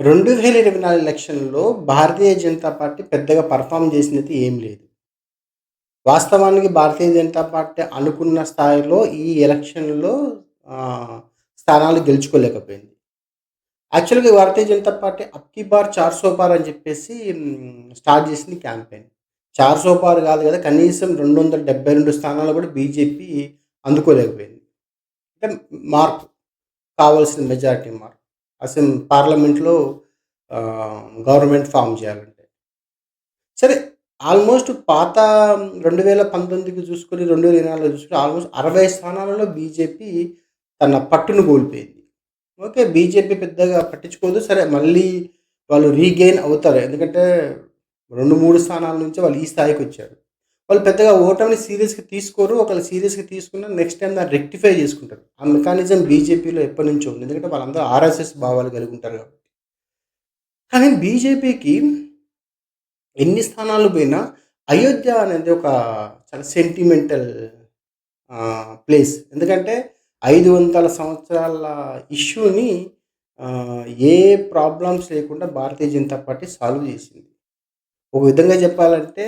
2024 ఎలక్షన్‌లో భారతీయ జనతా పార్టీ పెద్దగా పెర్ఫార్మ్ చేసినది ఏం లేదు. వాస్తవానికి భారతీయ జనతా పార్టీ అనుకున్న స్థాయిలో ఈ ఎలక్షన్‌లో స్థానాలు గెలుచుకోలేకపోయింది. యాక్చువల్‌గా భారతీయ జనతా పార్టీ అక్కి బార్ చార్ సోపార్ అని చెప్పేసి స్టార్ట్ చేసింది క్యాంపెయిన్. చార్ సోపార్ కాదు కదా! కనీసం 272 స్థానాలు కూడా బీజేపీ అందుకోలేకపోయింది. అంటే మార్క్ కావాల్సిన మెజారిటీ మార్క్. అసెం పార్లమెంట్‌లో గవర్నమెంట్ ఫామ్ చేయాలంటే. సరే ఆల్మోస్ట్ పాత 2019కి చూసుకొని 2024లో చూసుకొని ఆల్మోస్ట్ 60 స్థానాలలో బీజేపీ తన పట్టును కోల్పోయింది. ఓకే. బీజేపీ పెద్దగా పట్టించుకోదు. సరే మళ్ళీ వాళ్ళు రీగెయిన్ అవుతారు. ఎందుకంటే 2, 3 స్థానాల నుంచే వాళ్ళు ఈ స్థాయికి వచ్చారు వాళ్ళు పెద్దగా ఓటమిని సీరియస్‌గా తీసుకోరు. ఒకవేళ సీరియస్‌గా తీసుకున్న నెక్స్ట్ టైం దాన్ని రెక్టిఫై చేసుకుంటారు. ఆ మెకానిజం బీజేపీలో ఎప్పటినుంచో ఉంది. ఎందుకంటే వాళ్ళందరూ ఆర్ఎస్ఎస్ భావాలు కలిగి ఉంటారు కాబట్టి. కానీ బీజేపీకి ఎన్ని స్థానాలు పోయినా అయోధ్య అనేది ఒక చాలా సెంటిమెంటల్ ప్లేస్. ఎందుకంటే 500 సంవత్సరాల ఇష్యూని ఏ ప్రాబ్లమ్స్ లేకుండా భారతీయ జనతా పార్టీ సాల్వ్ చేసింది. ఒక విధంగా చెప్పాలంటే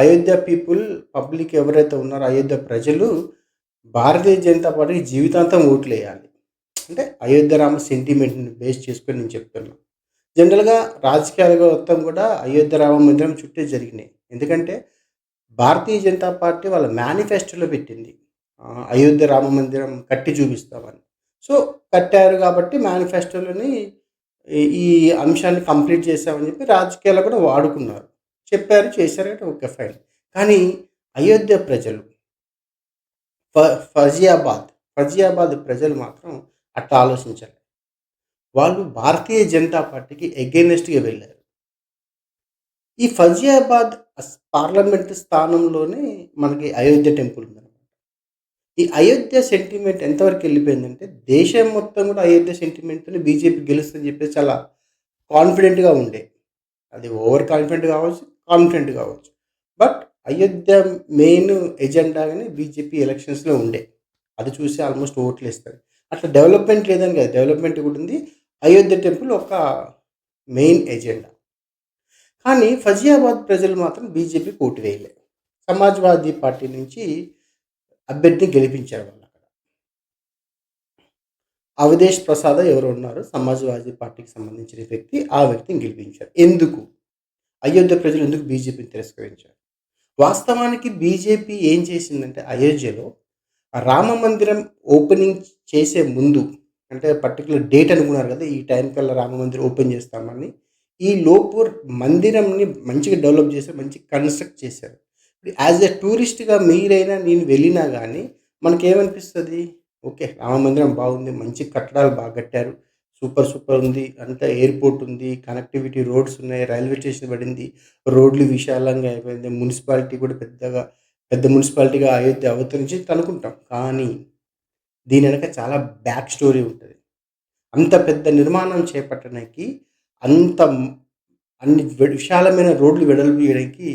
అయోధ్య పీపుల్ పబ్లిక్ ఎవరైతే ఉన్నారో అయోధ్య ప్రజలు భారతీయ జనతా పార్టీకి జీవితాంతం ఓట్లేయాలి. అంటే అయోధ్య రామ సెంటిమెంట్‌ని బేస్ చేసుకొని నేను చెప్తున్నాను జనరల్‌గా రాజకీయాలుగా మొత్తం కూడా అయోధ్య రామ మందిరం చుట్టే జరిగినాయి. ఎందుకంటే భారతీయ జనతా పార్టీ వాళ్ళ మేనిఫెస్టోలో పెట్టింది. అయోధ్య రామ మందిరం కట్టి చూపిస్తామని. సో కట్టారు కాబట్టి మేనిఫెస్టోలోని ఈ అంశాన్ని కంప్లీట్ చేశామని చెప్పి రాజకీయాలు కూడా వాడుకున్నారు. చెప్పారు, చేశారంటే ఓకే ఫైన్. కానీ అయోధ్య ప్రజలు ఫ ఫజియాబాద్, ఫజియాబాద్ ప్రజలు మాత్రం అట్లా ఆలోచించలే. వాళ్ళు భారతీయ జనతా పార్టీకి ఎగెనెస్ట్గా వెళ్ళారు ఈ ఫజియాబాద్ పార్లమెంట్ స్థానంలోనే మనకి అయోధ్య టెంపుల్ ఉందన్నమాట. ఈ అయోధ్య సెంటిమెంట్ ఎంతవరకు వెళ్ళిపోయిందంటే దేశం మొత్తం కూడా అయోధ్య సెంటిమెంట్‌తోనే బీజేపీ గెలుస్తుందని చెప్పేసి చాలా కాన్ఫిడెంట్‌గా ఉండే. అది ఓవర్ కాన్ఫిడెంట్ కావచ్చు, కాన్ఫిడెంట్ కావచ్చు. బట్ అయోధ్య మెయిన్ ఎజెండాగానే బీజేపీ ఎలక్షన్స్‌లో ఉండే. అది చూసి ఆల్మోస్ట్ ఓట్లేస్తారు. అట్లా డెవలప్‌మెంట్ లేదని కాదు. డెవలప్‌మెంట్ కూడా ఉంది. అయోధ్య టెంపుల్ ఒక మెయిన్ ఎజెండా. కానీ ఫజియాబాద్ ప్రజలు మాత్రం బీజేపీ ఓటు వేయలే. సమాజ్‌వాదీ పార్టీ నుంచి అభ్యర్థిని గెలిపించారు వాళ్ళు అక్కడ అవధేష్ ప్రసాద్ ఎవరు ఉన్నారు. సమాజ్‌వాదీ పార్టీకి సంబంధించిన వ్యక్తి. ఆ వ్యక్తిని గెలిపించారు. ఎందుకు? అయోధ్య ప్రజలు ఎందుకు బీజేపీని తిరస్కరించారు? వాస్తవానికి బీజేపీ ఏం చేసిందంటే అయోధ్యలో రామ మందిరం ఓపెనింగ్ చేసే ముందు అంటే పర్టికులర్ డేట్ అనుకున్నారు కదా! ఈ టైం కల్లా రామ మందిరం ఓపెన్ చేస్తామని. ఈ లోపు మందిరంని మంచిగా డెవలప్ చేశారు. మంచిగా కన్‌స్ట్రక్ట్ చేశారు. యాస్ ఎ టూరిస్ట్‌గా మీరైనా నేను వెళ్ళినా కానీ మనకేమనిపిస్తుంది ఓకే. రామ మందిరం బాగుంది. మంచి కట్టడాలు బాగా కట్టారు. సూపర్ సూపర్ ఉంది. అంతా ఎయిర్‌పోర్ట్ ఉంది. కనెక్టివిటీ రోడ్స్ ఉన్నాయి. రైల్వే స్టేషన్ పడింది. రోడ్లు విశాలంగా అయిపోయింది. మున్సిపాలిటీ కూడా పెద్దగా పెద్ద మున్సిపాలిటీగా అయోధ్య అవతరించింది అనుకుంటాం. కానీ దీని వెనక చాలా బ్యాక్ స్టోరీ ఉంటుంది అంత పెద్ద నిర్మాణం చేపట్టడానికి అంత అన్ని విశాలమైన రోడ్లు వెడల్పు చేయడానికి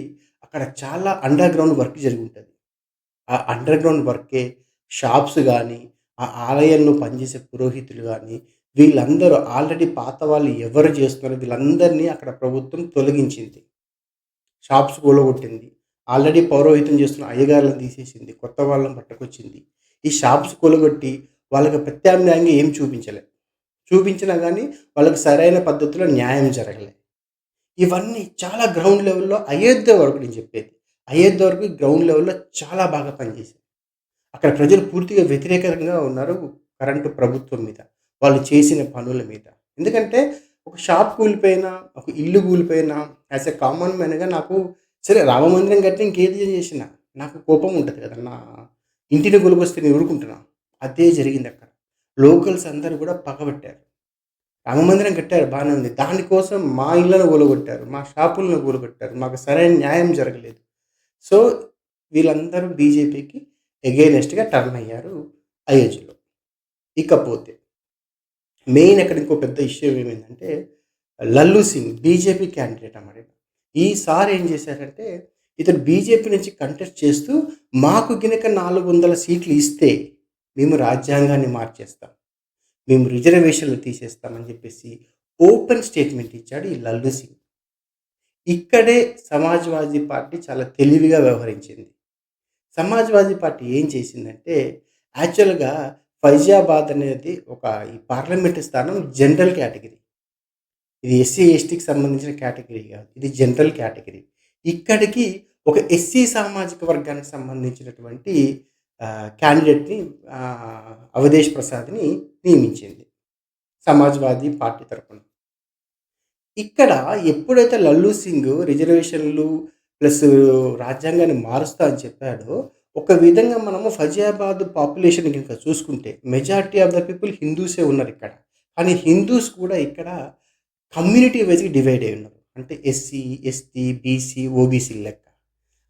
అక్కడ చాలా అండర్ గ్రౌండ్ వర్క్ జరిగుంటది. ఆ అండర్ గ్రౌండ్ వర్కే షాప్స్ కానీ ఆ ఆలయంలో పనిచేసే పురోహితులు కానీ వీళ్ళందరూ ఆల్రెడీ పాత వాళ్ళు ఎవరు చేస్తున్నారు వీళ్ళందరినీ అక్కడ ప్రభుత్వం తొలగించింది. షాప్స్ కూలగొట్టింది. ఆల్రెడీ పౌరోహితం చేస్తున్న అయ్యగారులను తీసేసింది. కొత్త వాళ్ళని పట్టుకొచ్చింది. ఈ షాప్స్ కూలగొట్టి వాళ్ళకి ప్రత్యామ్నాయంగా ఏం చూపించలే. చూపించినా కానీ వాళ్ళకి సరైన పద్ధతిలో న్యాయం జరగలే. ఇవన్నీ చాలా గ్రౌండ్ లెవెల్‌లో అయోధ్య వరకు నేను చెప్పేది. అయోధ్య వరకు గ్రౌండ్ లెవెల్‌లో చాలా బాగా పనిచేసింది. అక్కడ ప్రజలు పూర్తిగా వ్యతిరేకంగా ఉన్నారు కరెంటు ప్రభుత్వం మీద. వాళ్ళు చేసిన పనుల మీద. ఎందుకంటే ఒక షాప్ కూలిపోయినా, ఒక ఇల్లు కూలిపోయినా యాస్ ఎ కామన్ మ్యాన్‌గా నాకు సరే రామ మందిరం ఇంకేది చేసిన నాకు కోపం ఉంటుంది కదా! నా ఇంటిని కూలగొస్తే నేను ఊరుకుంటున్నా. అదే జరిగింది అక్కడ లోకల్స్ అందరూ కూడా పగబట్టారు. రామమందిరం కట్టారు బాగానే ఉంది. దానికోసం మా ఇళ్ళను కూలగొట్టారు. మా షాపులను కూలగొట్టారు. మాకు సరైన న్యాయం జరగలేదు. సో వీళ్ళందరూ బీజేపీకి ఎగైనెస్ట్‌గా టర్న్ అయ్యారు అయోధ్యలో. ఇకపోతే మెయిన్ అక్కడ ఇంకో పెద్ద ఇష్యూ ఏమైందంటే లల్లు సింగ్ బీజేపీ క్యాండిడేట్ అన్నమాట. ఈసారి ఏం చేశారంటే ఇతను బీజేపీ నుంచి కంటెస్ట్ చేస్తూ మాకు గినక 400 సీట్లు ఇస్తే మేము రాజ్యాంగాన్ని మార్చేస్తాం. మేము రిజర్వేషన్‌లు తీసేస్తామని చెప్పేసి ఓపెన్ స్టేట్మెంట్ ఇచ్చాడు ఈ లల్లు సింగ్. ఇక్కడే సమాజ్‌వాదీ పార్టీ చాలా తెలివిగా వ్యవహరించింది. సమాజ్‌వాదీ పార్టీ ఏం చేసిందంటే యాక్చువల్‌గా ఫైజాబాద్ అనేది ఒక ఈ పార్లమెంటు స్థానం జనరల్ కేటగిరీ. ఇది ఎస్సీ, ఎస్టీకి సంబంధించిన కేటగిరీ కాదు. ఇది జనరల్ కేటగిరీ. ఇక్కడికి ఒక ఎస్సీ సామాజిక వర్గానికి సంబంధించినటువంటి క్యాండిడేట్‌ని అవధేష్ ప్రసాద్‌ని నియమించింది. సమాజ్‌వాదీ పార్టీ తరఫున ఇక్కడ ఎప్పుడైతే లల్లు సింగ్ రిజర్వేషన్‌లు ప్లస్ రాజ్యాంగాన్ని మారుస్తా అని చెప్పాడో, ఒక విధంగా మనము ఫజియాబాద్ పాపులేషన్ కనుక చూసుకుంటే మెజారిటీ ఆఫ్ ద పీపుల్ హిందూసే ఉన్నారు ఇక్కడ కానీ హిందూస్ కూడా ఇక్కడ కమ్యూనిటీ వైస్‌గా డివైడ్ అయి ఉన్నారు. అంటే ఎస్సీ, ఎస్టీ, బీసీ, ఓబీసీ లెక్క.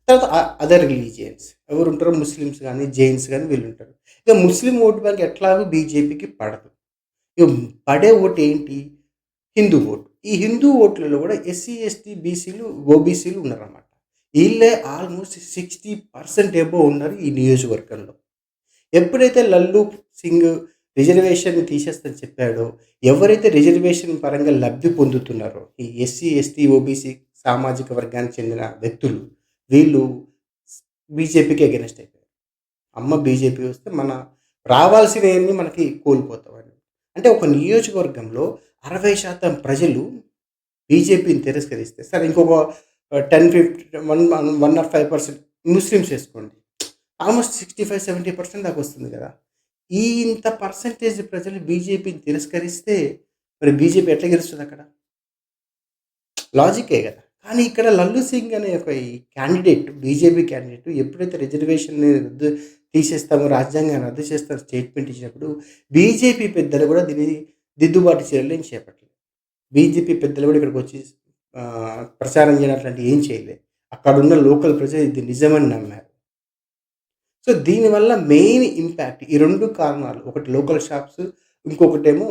తర్వాత అదర్ రిలీజియన్స్ ఎవరు ఉంటారో ముస్లిమ్స్ కానీ జైన్స్ కానీ వీళ్ళు ఉంటారు ఇక ముస్లిం ఓటు బ్యాంక్ ఎట్లాగో బీజేపీకి పడదు. ఇక పడే ఓటు ఏంటి? హిందూ ఓటు. ఈ హిందూ ఓట్లలో కూడా ఎస్సీ, ఎస్టీ, బీసీలు, ఓబీసీలు ఉన్నారన్నమాట. వీళ్ళే ఆల్మోస్ట్ సిక్స్టీ పర్సెంట్ ఎబో ఉన్నారు ఈ నియోజకవర్గంలో. ఎప్పుడైతే లల్లు సింగ్ రిజర్వేషన్ తీసేస్తని చెప్పాడో, ఎవరైతే రిజర్వేషన్ పరంగా లబ్ధి పొందుతున్నారో ఈ ఎస్సీ, ఎస్టీ, ఓబీసీ సామాజిక వర్గానికి చెందిన వ్యక్తులు వీళ్ళు బీజేపీకి అగెనెస్ట్ అయిపోయారు. అమ్మ బీజేపీ వస్తే మన రావాల్సినవన్నీ మనకి కోల్పోతామని. అంటే ఒక నియోజకవర్గంలో 60% ప్రజలు బీజేపీని తిరస్కరిస్తే సరే ఇంకొక ten fifty one one or five percent Muslims వేసుకోండి ఆల్మోస్ట్ 65, 70% దాకా వస్తుంది కదా! ఈ ఇంత పర్సెంటేజ్ ప్రజలు బీజేపీని తిరస్కరిస్తే మరి బీజేపీ ఎట్లా గెలుస్తుంది అక్కడ లాజికే కదా! కానీ ఇక్కడ లల్లు సింగ్ అనే ఒక ఈ క్యాండిడేట్ బీజేపీ క్యాండిడేట్ ఎప్పుడైతే రిజర్వేషన్‌ని రద్దు తీసేస్తామో, రాజ్యాంగాన్ని రద్దు చేస్తామో స్టేట్మెంట్ ఇచ్చినప్పుడు బీజేపీ పెద్దలు కూడా దీన్ని దిద్దుబాటు చర్యలు చేపట్టలేదు. బీజేపీ పెద్దలు కూడా ఇక్కడికి వచ్చి ప్రచారం చేయడం అట్లాంటివి ఏం చేయలేదు అక్కడున్న లోకల్ ప్రజలు ఇది నిజమని నమ్మారు. సో, దీనివల్ల మెయిన్ ఇంపాక్ట్ ఈ రెండు కారణాలు. ఒకటి లోకల్ షాప్స్, ఇంకొకటేమో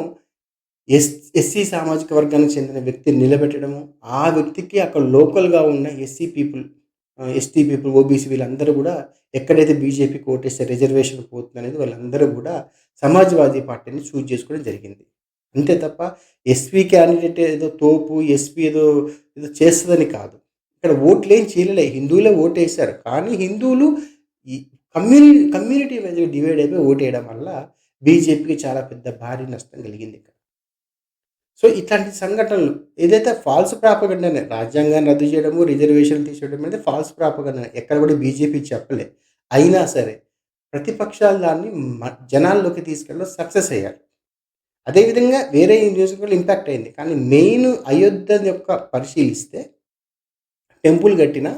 ఎస్ ఎస్సీ సామాజిక వర్గానికి చెందిన వ్యక్తిని నిలబెట్టడము, ఆ వ్యక్తికి అక్కడ లోకల్‌గా ఉన్న SC people ST people, OBC వీళ్ళందరూ కూడా ఎక్కడైతే బీజేపీకి ఓటేస్తే రిజర్వేషన్ పోతుందనేది వాళ్ళందరూ కూడా సమాజ్‌వాదీ పార్టీని చూజ్ చేసుకోవడం జరిగింది. అంతే తప్ప ఎస్పీ క్యాండిడేట్ ఏదో తోపు, ఎస్పీ ఏదో ఏదో చేస్తుందని కాదు. ఇక్కడ ఓట్లు ఏం చేయలే హిందువులే ఓటేశారు. కానీ హిందువులు ఈ కమ్యూని కమ్యూనిటీ మీద డివైడ్ అయిపోయి ఓటేయడం వల్ల బీజేపీకి చాలా పెద్ద భారీ నష్టం కలిగింది ఇక్కడ సో, ఇట్లాంటి సంఘటనలు ఏదైతే ఫాల్స్ ప్రాపగండానే రాజ్యాంగాన్ని రద్దు చేయడము, రిజర్వేషన్‌లు తీసేయడం అనేది ఫాల్స్ ప్రాపగండానే. ఎక్కడ కూడా బీజేపీ చెప్పలే. అయినా సరే ప్రతిపక్షాలు దాన్ని మ జనాల్లోకి తీసుకెళ్ళడం సక్సెస్ అయ్యారు. అదేవిధంగా వేరే వేరే కూడా ఇంపాక్ట్ అయింది. కానీ మెయిన్ అయోధ్య యొక్క పరిశీలిస్తే టెంపుల్ కట్టిన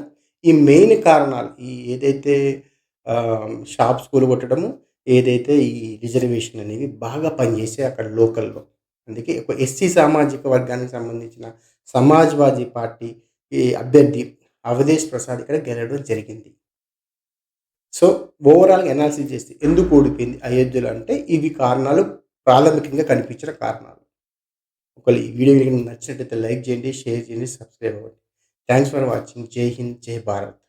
ఈ మెయిన్ కారణాలు ఈ ఏదైతే షాప్స్ కూలగొట్టడము, ఏదైతే ఈ రిజర్వేషన్ అనేవి బాగా పనిచేసే అక్కడ లోకల్‌లో. అందుకే ఒక ఎస్సీ సామాజిక వర్గానికి సంబంధించిన సమాజ్‌వాదీ పార్టీ ఈ అభ్యర్థి అవధేష్ ప్రసాద్ ఇక్కడ గెలవడం జరిగింది. సో, ఓవరాల్‌గా ఎనాలిసిస్ చేస్తే ఎందుకు ఓడిపోయింది అయోధ్యలో అంటే ఇవి కారణాలు ప్రాథమికంగా కనిపించిన కారణాలు. ఒకవేళ ఈ వీడియో మీకు నచ్చినట్లయితే లైక్ చేయండి, షేర్ చేయండి, సబ్స్క్రైబ్ అవ్వండి. Thanks for watching. Jai Hind, Jai Bharat.